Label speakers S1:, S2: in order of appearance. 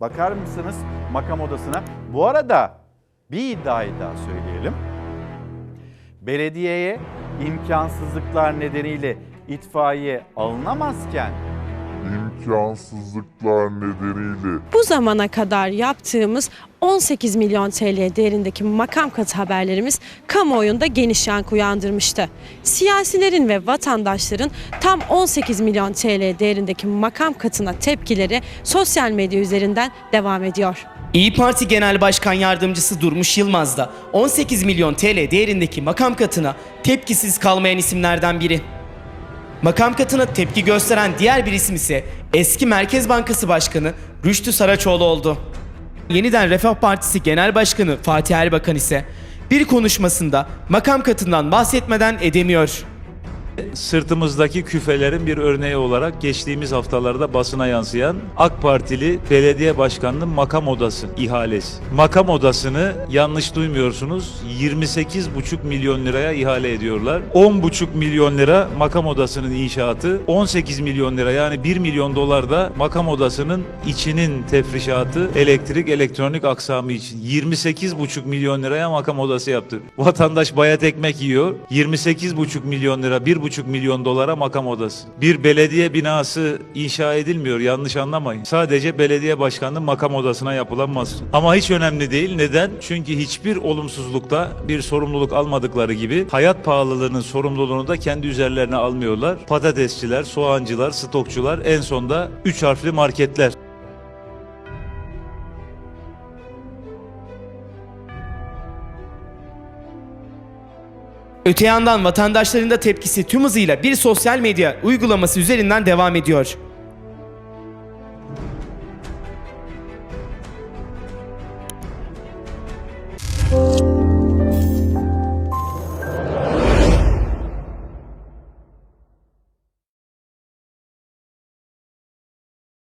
S1: Bakar mısınız makam odasına? Bu arada bir iddiayı daha söyleyelim. Belediyeye imkansızlıklar nedeniyle itfaiye alınamazken
S2: imkansızlıklar nedeniyle
S3: Bu zamana kadar yaptığımız 18 milyon TL değerindeki makam katı haberlerimiz kamuoyunda geniş yankı uyandırmıştı. Siyasilerin ve vatandaşların tam 18 milyon TL değerindeki makam katına tepkileri sosyal medya üzerinden devam ediyor.
S4: İyi Parti Genel Başkan Yardımcısı Durmuş Yılmaz da 18 milyon TL değerindeki makam katına tepkisiz kalmayan isimlerden biri. Makam katına tepki gösteren diğer bir isim ise eski Merkez Bankası Başkanı Rüştü Saraçoğlu oldu. Yeniden Refah Partisi Genel Başkanı Fatih Erbakan ise bir konuşmasında makam katından bahsetmeden edemiyor.
S5: Sırtımızdaki küfelerin bir örneği olarak geçtiğimiz haftalarda basına yansıyan AK Partili belediye başkanının makam odası ihalesi. Makam odasını yanlış duymuyorsunuz 28,5 milyon liraya ihale ediyorlar. 10,5 milyon lira makam odasının inşaatı, 18 milyon lira yani 1 milyon dolar da makam odasının içinin tefrişatı, elektrik, elektronik aksamı için 28,5 milyon liraya makam odası yaptı. Vatandaş bayat ekmek yiyor. 28,5 milyon lira, 1,5 milyon dolara makam odası. Bir belediye binası inşa edilmiyor yanlış anlamayın. Sadece belediye başkanının makam odasına yapılan mahsus. Ama hiç önemli değil. Neden? Çünkü hiçbir olumsuzlukta bir sorumluluk almadıkları gibi hayat pahalılığının sorumluluğunu da kendi üzerlerine almıyorlar. Patatesçiler, soğancılar, stokçular en sonda 3 harfli marketler.
S4: Öte yandan vatandaşların da tepkisi tüm hızıyla bir sosyal medya uygulaması üzerinden devam ediyor.